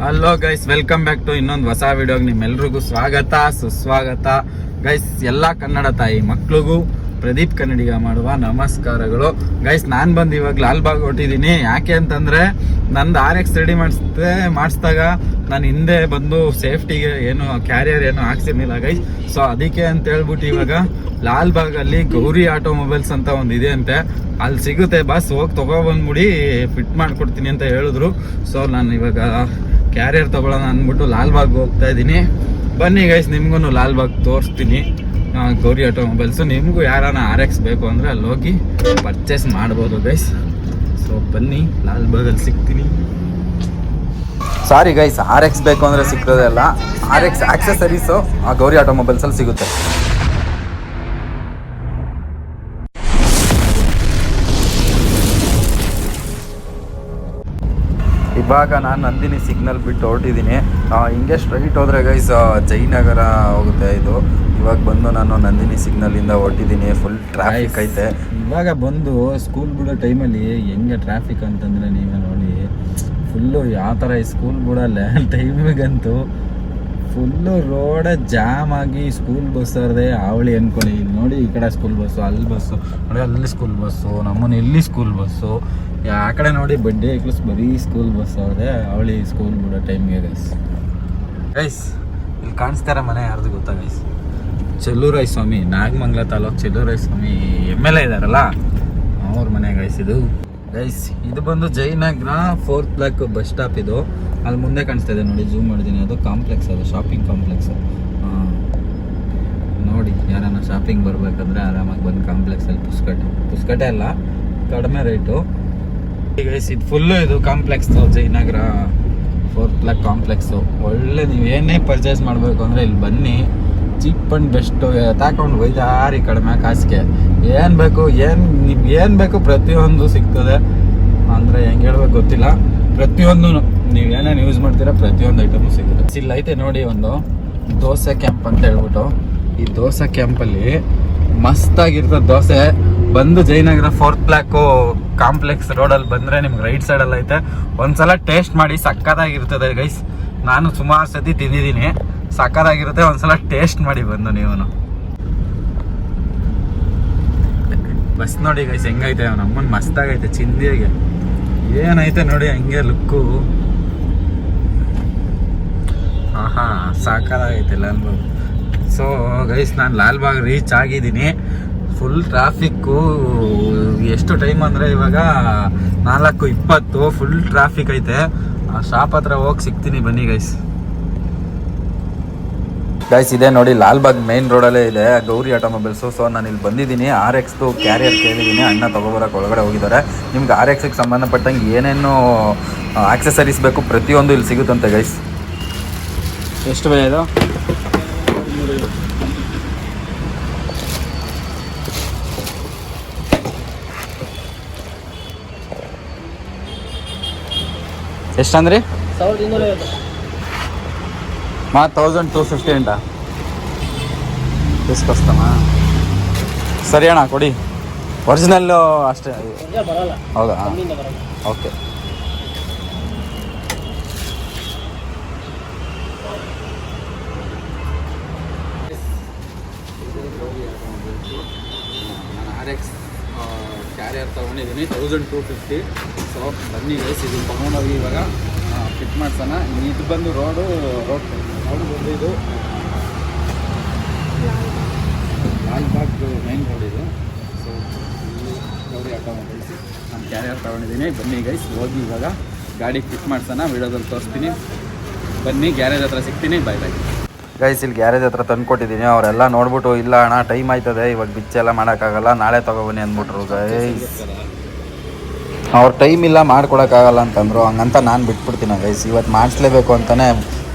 Hello guys welcome back to ಇನ್ನೊಂದು ಹೊಸ ವಿಡಿಯೋಗೆ ನಿಮ್ಮೆಲ್ರಿಗೂ ಸ್ವಾಗತ, ಸುಸ್ವಾಗತ. ಗೈಸ್ ಎಲ್ಲ ಕನ್ನಡ ತಾಯಿ ಮಕ್ಳಿಗೂ ಪ್ರದೀಪ್ ಕನ್ನಡಿಗ ಮಾಡುವ ನಮಸ್ಕಾರಗಳು. ಗೈಸ್ ನಾನು ಬಂದು ಇವಾಗ ಲಾಲ್ಬಾಗ್ ಹೊಟ್ಟಿದ್ದೀನಿ ಯಾಕೆ ಅಂತಂದ್ರೆ ನಂದು ಆರ್ ಎಕ್ಸ್ ರೆಡಿ ಮಾಡಿಸ್ದೆ, ಮಾಡಿಸಿದಾಗ ನಾನು ಹಿಂದೆ ಬಂದು ಸೇಫ್ಟಿಗೆ ಏನು ಕ್ಯಾರಿಯರ್ ಏನು ಹಾಕ್ಸಿರ್ಲಿಲ್ಲ ಗೈಸ್ ಸೊ ಅದಕ್ಕೆ ಅಂತ ಹೇಳ್ಬಿಟ್ಟು ಇವಾಗ ಲಾಲ್ಬಾಗಲ್ಲಿ ಗೌರಿ ಆಟೋಮೊಬೈಲ್ಸ್ ಅಂತ ಒಂದು ಇದೆ ಅಂತೆ. ಅಲ್ಲಿ ಸಿಗುತ್ತೆ, ಬಸ್ ಹೋಗಿ ತೊಗೊಬಂದ್ಬಿಡಿ ಫಿಟ್ ಮಾಡ್ಕೊಡ್ತೀನಿ ಅಂತ ಹೇಳಿದ್ರು. ಸೊ ನಾನು ಇವಾಗ ಕ್ಯಾರಿಯರ್ ತಗೊಳ್ಳೋಣ ಅಂದ್ಬಿಟ್ಟು ಲಾಲ್ಬಾಗ್ ಹೋಗ್ತಾ ಇದ್ದೀನಿ ಬನ್ನಿ ಗೈಸ್ ನಿಮ್ಗೂ ಲಾಲ್ಬಾಗ್ ತೋರಿಸ್ತೀನಿ. ಗೌರಿ ಆಟೋಮೊಬೈಲ್ಸು ನಿಮಗೂ ಯಾರಾನ ಆರ್ ಎಕ್ಸ್ ಬೇಕು ಅಂದರೆ ಅಲ್ಲಿ ಹೋಗಿ ಪರ್ಚೇಸ್ ಮಾಡ್ಬೋದು ಗೈಸ್ ಸೊ ಬನ್ನಿ, ಲಾಲ್ಬಾಗಲ್ಲಿ ಸಿಗ್ತೀನಿ. ಸಾರಿ ಗೈಸ್ ಆರ್ ಎಕ್ಸ್ ಬೇಕು ಅಂದರೆ ಸಿಗ್ತದಲ್ಲ ಆರ್ ಎಕ್ಸ್ ಆಕ್ಸೆಸರೀಸು ಆ ಗೌರಿ ಆಟೋಮೊಬೈಲ್ಸಲ್ಲಿ ಸಿಗುತ್ತೆ. ಇವಾಗ ನಾನು ನಂದಿನಿ ಸಿಗ್ನಲ್ ಬಿಟ್ಟು ಹೊರಟಿದ್ದೀನಿ ಹಿಂಗೆ ಸ್ಟ್ರೈಟ್ ಹೋದ್ರೆ ಗೈಸ್ ಜಯನಗರ ಹೋಗುತ್ತೆ ಇದು. ಇವಾಗ ಬಂದು ನಾನು ನಂದಿನಿ ಸಿಗ್ನಲಿಂದ ಹೊರಟಿದ್ದೀನಿ ಫುಲ್ ಟ್ರಾಫಿಕ್ ಐತೆ. ಇವಾಗ ಬಂದು ಸ್ಕೂಲ್ ಬಿಡೋ ಟೈಮಲ್ಲಿ ಹೆಂಗೆ ಟ್ರಾಫಿಕ್ ಅಂತಂದರೆ ನೀವೇ ನೋಡಿ. ಫುಲ್ಲು ಯಾವ ಥರ ಈ ಸ್ಕೂಲ್ ಬಿಡಲ್ಲ. ಟೈಮಿಗಂತೂ ಫುಲ್ಲು ರೋಡ ಜಾಮ್ ಆಗಿ ಸ್ಕೂಲ್ ಬಸ್ ಅವ್ರದೇ ಅವಳಿ ಅನ್ಕೊಳ್ಳಿ. ನೋಡಿ ಈ ಕಡೆ ಸ್ಕೂಲ್ ಬಸ್ಸು ಅಲ್ಲಿ ಬಸ್ಸು ನೋಡಿ ಅಲ್ಲಿ ಸ್ಕೂಲ್ ಬಸ್ಸು ನಮ್ಮನ್ನ ಇಲ್ಲಿ ಸ್ಕೂಲ್ ಬಸ್ಸು ಆ ಕಡೆ ನೋಡಿ ಬಡ್ಡಿ ಎಕ್ಲಸ್ ಬರೀ ಸ್ಕೂಲ್ ಬಸ್ ಅವ್ರದೇ ಅವಳಿ ಸ್ಕೂಲ್ ಬಿಡೋ ಟೈಮ್ಗೆ ಗೈಸ್ ಗೈಸ್ ಇಲ್ಲಿ ಕಾಣಿಸ್ತಾರ ಮನೆ ಯಾರ್ದು ಗೊತ್ತಾ guys Cheluvaraya Swamy, Nagamangala taluk Cheluvaraya Swamy M L A ಇದಾರಲ್ಲ ಅವ್ರ ಮನೆ ಗೈಸ್ ಇದು. ಗೈಸ್ ಇದು ಬಂದು Jayanagar fourth block bus stop ಇದು. ಅಲ್ಲಿ ಮುಂದೆ ಕಾಣಿಸ್ತಾ ಇದೆ ನೋಡಿ ಜೂಮ್ ಮಾಡಿದ್ದೀನಿ. ಅದು ಕಾಂಪ್ಲೆಕ್ಸ್ ಅದು ಶಾಪಿಂಗ್ ಕಾಂಪ್ಲೆಕ್ಸ್ ನೋಡಿ, ಯಾರನ್ನ ಶಾಪಿಂಗ್ ಬರಬೇಕಂದ್ರೆ ಆರಾಮಾಗಿ ಬಂದು ಕಾಂಪ್ಲೆಕ್ಸಲ್ಲಿ ಪುಸ್ಕಟ್ಟೆ. ಪುಸ್ಕಟ್ಟೆ ಅಲ್ಲ, ಕಡಿಮೆ ರೇಟು ಗೈಸ್ ಇದು ಫುಲ್ಲು ಇದು complex Jayanagar fourth block complex ಒಳ್ಳೆ ನೀವು ಏನೇ ಪರ್ಚೇಸ್ ಮಾಡಬೇಕು ಅಂದರೆ ಇಲ್ಲಿ ಬನ್ನಿ. ಚೀಪ್ ಆ್ಯಂಡ್ ಬೆಸ್ಟು ತಗೊಂಡು ಒಯ್ದಾರಿ ಕಡಿಮೆ ಕಾಸಿಗೆ. ಏನು ಬೇಕು, ಏನು ನಿಮ್ಗೆ ಏನು ಬೇಕು ಪ್ರತಿಯೊಂದು ಸಿಗ್ತದೆ. ಅಂದರೆ ಹೆಂಗೆ ಹೇಳ್ಬೇಕು ಗೊತ್ತಿಲ್ಲ. ಪ್ರತಿಯೊಂದು ನೀವು ಏನೇನು ಯೂಸ್ ಮಾಡ್ತೀರಾ, ಪ್ರತಿಯೊಂದು ಐಟಮು ಸಿಗುತ್ತೆ. ಇಲ್ಲಿ ಐತೆ ನೋಡಿ ಒಂದು ದೋಸೆ ಕ್ಯಾಂಪ್ ಅಂತ ಹೇಳ್ಬಿಟ್ಟು. ಈ ದೋಸೆ ಕ್ಯಾಂಪಲ್ಲಿ ಮಸ್ತಾಗಿರ್ತದೆ ದೋಸೆ. ಬಂದು ಜಯನಗರ ಫೋರ್ತ್ ಬ್ಲಾಕು ಕಾಂಪ್ಲೆಕ್ಸ್ ರೋಡಲ್ಲಿ ಬಂದರೆ ನಿಮ್ಗೆ ರೈಟ್ ಸೈಡಲ್ಲಿ ಐತೆ. ಒಂದ್ಸಲ ಟೇಸ್ಟ್ ಮಾಡಿ ಸಕ್ಕತ್ತಾಗಿರ್ತದೆ ಗೈಸ್ ನಾನು ಸುಮಾರು ಸತಿ ತಿಂದಿದ್ದೀನಿ. ಸಕ್ಕತ್ತಾಗಿರುತ್ತೆ, ಒಂದ್ಸಲ ಟೇಸ್ಟ್ ಮಾಡಿ ಬಂದು ನೀವು ಬಸ್ ನೋಡಿ ಗೈಸ್ ಹೆಂಗೈತೆ ನಮ್ಮನ್ ಮಸ್ತಾಗೈತೆ ಚಿಂದಿಯಾಗೆ. ಏನೈತೆ ನೋಡಿ ಹಂಗೆ ಲುಕ್ಕು. ಆಹಾ ಸಾಕಾಗೈತೆ ಲಾಲ್ಬಾಗ್ ಸೊ ಗೈಸ್ ನಾನು ಲಾಲ್ಬಾಗ್ ರೀಚ್ ಆಗಿದ್ದೀನಿ. ಫುಲ್ ಟ್ರಾಫಿಕ್ಕು ಎಷ್ಟು ಟೈಮ್ ಅಂದರೆ ಇವಾಗ ನಾಲ್ಕು ಇಪ್ಪತ್ತು ಫುಲ್ ಟ್ರಾಫಿಕ್ ಐತೆ. ಆ ಶಾಪ್ ಹತ್ರ ಹೋಗಿ ಸಿಗ್ತೀನಿ ಬನ್ನಿ ಗೈಸ್ ಗೈಸ್ ಇದೆ ನೋಡಿ ಲಾಲ್ಬಾಗ್ ಮೇನ್ ರೋಡಲ್ಲೇ ಇದೆ. ಗೌರಿ ಆಟೋಮೊಬೈಲ್ಸು ಸೊ ನಾನು ಇಲ್ಲಿ ಬಂದಿದ್ದೀನಿ. ಆರ್ ಎಕ್ಸ್ದು ಕ್ಯಾರಿಯರ್ ಕೇಳಿದ್ದೀನಿ. ಅಣ್ಣ ತೊಗೊಬರಕ್ಕೆ ಒಳಗಡೆ ಹೋಗಿದ್ದಾರೆ. ನಿಮ್ಗೆ ಆರ್ ಎಕ್ಸಿಗೆ ಸಂಬಂಧಪಟ್ಟಂಗೆ ಏನೇನು ಆಕ್ಸೆಸರೀಸ್ ಬೇಕು ಪ್ರತಿಯೊಂದು ಇಲ್ಲಿ ಸಿಗುತ್ತಂತೆ ಗೈಸ್ ಎಷ್ಟು ಬೆಲೆ ಇದು? ಎಷ್ಟಂದ್ರಿ ಸಾವಿರದ ಇನ್ನೂರ ಐವತ್ತು థౌజండ్ ತೌಸಂಡ್ ಟೂ ಫಿಫ್ಟಿ ಅಂಟ ಡಿಸ್ಕಸ್ತಮ್ಮ ಸರಿ ಅಣ್ಣ ಕೊಡಿ. ಒರಿಜಿನಲ್ಲು ಅಷ್ಟೇ. ಹೌದಾ? ಓಕೆ ನಾನು ಆರ್ ಎಕ್ಸ್ ಕ್ಯಾರಿಯರ್ ತೊಗೊಂಡಿದ್ದೀನಿ ತೌಸಂಡ್ ಟು ಫಿಫ್ಟಿ ಸೊ ಬನ್ನಿ ಗೈಸ್ ಇದನ್ನು ತೊಗೊಂಡೋಗಿ ಇವಾಗ ಫಿಟ್ ಮಾಡ್ಸೋಣ. ಇದು ಬಂದು ರೋಡು ರೋಡ್ ರೋಡ್ ಬಂದಿದ್ದು ಲಾಲ್ಬಾಗ್ ಮೈನ್ ರೋಡ್ ಇದು. ಸೊ ಇಲ್ಲಿ ಗೌರಿ ಆಟೋಮೊಬೈಲ್ಸ್ ನಾನು ಕ್ಯಾರಿಯರ್ ತೊಗೊಂಡಿದ್ದೀನಿ. ಬನ್ನಿ ಗೈಸ್ ಹೋಗಿ ಇವಾಗ ಗಾಡಿ ಫಿಟ್ ಮಾಡ್ಸೋಣ. ವಿಡಿಯೋದಲ್ಲಿ ತೋರಿಸ್ತೀನಿ. ಬನ್ನಿ, ಗ್ಯಾರೇಜ್ ಹತ್ರ ಸಿಗ್ತೀನಿ. ಬಾಯ್ ಬೈ ಗೈಸ್ ಇಲ್ಲಿ ಗ್ಯಾರೇಜ್ ಹತ್ರ ತಂದುಕೊಟ್ಟಿದ್ದೀನಿ. ಅವರೆಲ್ಲ ನೋಡ್ಬಿಟ್ಟು, ಇಲ್ಲ ಅಣ್ಣ ಟೈಮ್ ಆಯ್ತದೆ. ಇವಾಗ ಬಿಚ್ಚೆಲ್ಲ ಮಾಡೋಕ್ಕಾಗಲ್ಲ. ನಾಳೆ ತೊಗೊಬನ್ನಿ ಅಂದ್ಬಿಟ್ರು ಗೈಸ್ ಅವ್ರ ಟೈಮ್ ಇಲ್ಲ ಮಾಡ್ಕೊಡೋಕ್ಕಾಗಲ್ಲ ಅಂತಂದ್ರು. ಹಂಗಂತ ನಾನು ಬಿಟ್ಬಿಡ್ತೀನಿ ಗೈಸ್ ಇವತ್ತು ಮಾಡಿಸ್ಲೇಬೇಕು ಅಂತಲೇ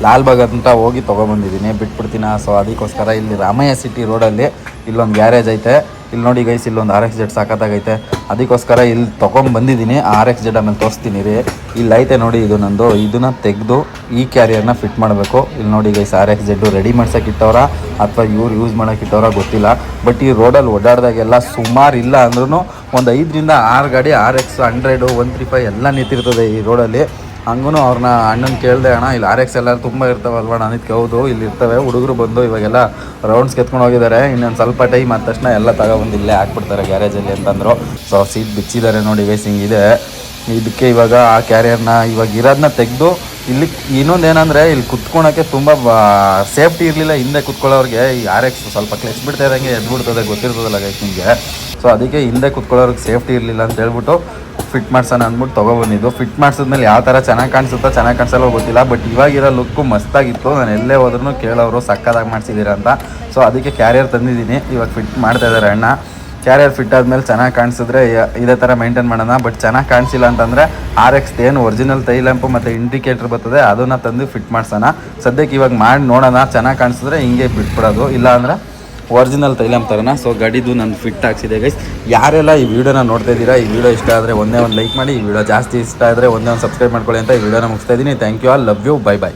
ಲಾಲ್ಬಾಗ್ ಅಂತ ಹೋಗಿ ತೊಗೊಬಂದಿದ್ದೀನಿ. ಬಿಟ್ಬಿಡ್ತೀನಿ? ಸೊ ಅದಕ್ಕೋಸ್ಕರ ಇಲ್ಲಿ ರಾಮಯ್ಯ ಸಿಟಿ ರೋಡಲ್ಲಿ ಇಲ್ಲೊಂದು ಗ್ಯಾರೇಜ್ ಐತೆ. ಇಲ್ಲಿ ನೋಡಿ ಗೈಸ್ ಇಲ್ಲೊಂದು ಆರ್ ಎಕ್ಸ್ ಜೆಡ್ ಸಾಕತ್ತಾಗೈತೆ ಅದಕ್ಕೋಸ್ಕರ ಇಲ್ಲಿ ತೊಗೊಂಬಂದಿದ್ದೀನಿ. ಆರ್ ಎಕ್ಸ್ ಜೆಡ್ ಆಮೇಲೆ ತೋರಿಸ್ತೀನಿ ರೀ. ಇಲ್ಲಿ ಐತೆ ನೋಡಿ, ಇದು ನಂದು. ಇದನ್ನ ತೆಗೆದು ಈ ಕ್ಯಾರಿಯರ್ನ ಫಿಟ್ ಮಾಡಬೇಕು. ಇಲ್ಲಿ ನೋಡಿ guys R X Z ready ಮಾಡ್ಸೋಕ್ಕಿಟ್ಟವ್ರ ಅಥವಾ ಇವ್ರು ಯೂಸ್ ಮಾಡೋಕ್ಕಿಟ್ಟವ್ರ ಗೊತ್ತಿಲ್ಲ. ಬಟ್ ಈ ರೋಡಲ್ಲಿ ಓಡಾಡಿದಾಗೆಲ್ಲ ಸುಮಾರು ಇಲ್ಲ ಅಂದ್ರೂ ಒಂದು ಐದರಿಂದ ಆರು ಗಾಡಿ R X hundred one three five ಎಲ್ಲ ನಿಂತಿರ್ತದೆ ಈ ರೋಡಲ್ಲಿ ಹಂಗೂ ಅವ್ರನ್ನ ಅಣ್ಣನ ಕೇಳಿದೆ, ಅಣ್ಣ, ಇಲ್ಲಿ ಆರ್ ಎಕ್ಸ್ ಎಲ್ಲ ತುಂಬ ಇರ್ತಾವಲ್ವ? ನಾನಿದ್ಕೆ ಹೌದು, ಇಲ್ಲಿ ಇರ್ತವೆ. ಹುಡುಗರು ಬಂದು ಇವಾಗೆಲ್ಲ ರೌಂಡ್ಸ್ ಕೆತ್ಕೊಂಡು ಹೋಗಿದ್ದಾರೆ ಇನ್ನೊಂದು ಸ್ವಲ್ಪ ಟೈಮ್ ಆದ ತಕ್ಷಣ ಎಲ್ಲ ತಗೊಬಂದು ಇಲ್ಲೇ ಹಾಕ್ಬಿಡ್ತಾರೆ ಗ್ಯಾರೇಜಲ್ಲಿ ಅಂತಂದರು. ಸೊ ಸೀಟ್ ಬಿಚ್ಚಿದ್ದಾರೆ ನೋಡಿ ವೇಸಿಂಗ್ ಇದೆ. ಇದಕ್ಕೆ ಇವಾಗ ಆ ಕ್ಯಾರಿಯರ್ನ ಇವಾಗ ಇರೋದನ್ನ ತೆಗೆದು ಇಲ್ಲಿ ಇನ್ನೊಂದು ಏನಂದರೆ ಇಲ್ಲಿ ಕುತ್ಕೊಳಕ್ಕೆ ತುಂಬ ಸೇಫ್ಟಿ ಇರಲಿಲ್ಲ ಹಿಂದೆ ಕುತ್ಕೊಳ್ಳೋರಿಗೆ. ಈ ಆರ್ ಎಕ್ಸ್ ಸ್ವಲ್ಪ ಕ್ಲೆಚ್ ಬಿಡ್ತಾ ಇದ್ದಂಗೆ ಎದ್ಬಿಡ್ತದೆ, ಗೊತ್ತಿರ್ತದಲ್ಲ ಗೈಸ್ ನಿಮಗೆ. ಸೊ ಅದಕ್ಕೆ ಹಿಂದೆ ಕುತ್ಕೊಳ್ಳೋರಿಗೆ ಸೇಫ್ಟಿ ಇರಲಿಲ್ಲ ಅಂತ ಹೇಳ್ಬಿಟ್ಟು ಫಿಟ್ ಮಾಡ್ಸೋಣ ಅಂದ್ಬಿಟ್ಟು ತೊಗೊಬಂದಿದ್ದು. ಫಿಟ್ ಮಾಡ್ಸಿದ್ಮೇಲೆ ಯಾವ ಥರ ಚೆನ್ನಾಗಿ ಕಾಣಿಸುತ್ತೋ ಚೆನ್ನಾಗಿ ಕಾಣಿಸಲ್ಲ ಗೊತ್ತಿಲ್ಲ ಬಟ್ ಇವಾಗಿರೋ ಲುಕ್ಕು ಮಸ್ತಾಗಿತ್ತು. ನಾನು ಎಲ್ಲೇ ಹೋದ್ರೂ ಕೇಳೋರು ಸಕ್ಕದಾಗಿ ಮಾಡಿಸಿದ್ದೀರ ಅಂತ. ಸೊ ಅದಕ್ಕೆ ಕ್ಯಾರಿಯರ್ ತಂದಿದ್ದೀನಿ. ಇವಾಗ ಫಿಟ್ ಮಾಡ್ತಾ ಇದ್ದಾರೆ ಅಣ್ಣ. ಕ್ಯಾರಿಯರ್ ಫಿಟ್ ಆದಮೇಲೆ ಚೆನ್ನಾಗಿ ಕಾಣಿಸಿದ್ರೆ ಇದೇ ಥರ ಮೇಂಟೈನ್ ಮಾಡೋಣ ಬಟ್ ಚೆನ್ನಾಗಿ ಕಾಣಿಸಿಲ್ಲ ಅಂತಂದರೆ ಆರ್ ಎಕ್ಸ್ ಏನು ಒರಿಜಿನಲ್ ತೈ ಲ್ಯಾಂಪು ಮತ್ತು ಇಂಡಿಕೇಟ್ರ್ ಬರ್ತದೆ, ಅದನ್ನು ತಂದು ಫಿಟ್ ಮಾಡ್ಸೋಣ. ಸದ್ಯಕ್ಕೆ ಇವಾಗ ಮಾಡಿ ನೋಡೋಣ, ಚೆನ್ನಾಗಿ ಕಾಣಿಸಿದ್ರೆ ಹಿಂಗೆ ಬಿಟ್ಬಿಡೋದು. ಇಲ್ಲ ಅಂದರೆ ಒರಿಜಿನಲ್ ತೈಲಂ ತರೋಣ ಸೊ ಗಾಡಿದು ನಾನು ಫಿಟ್ ಹಾಕ್ಸಿದೆ ಗೈಸ್ ಯಾರೆಲ್ಲ ಈ ವಿಡಿಯೋನ ನೋಡ್ತಾ ಇದ್ದೀರಾ, ಈ ವಿಡಿಯೋ ಇಷ್ಟ ಆದರೆ ಒಂದೇ ಒಂದು ಲೈಕ್ ಮಾಡಿ. ಈ ವಿಡಿಯೋ ಜಾಸ್ತಿ ಇಷ್ಟ ಆದರೆ ಒಂದೇ ಒಂದು ಸಬ್ಸ್ಕ್ರೈಬ್ ಮಾಡ್ಕೊಳ್ಳಿ ಅಂತ ಈ ವಿಡಿಯೋನ ಮುಗಿಸ್ತಾ ಇದ್ದೀನಿ. Thank you all love you bye bye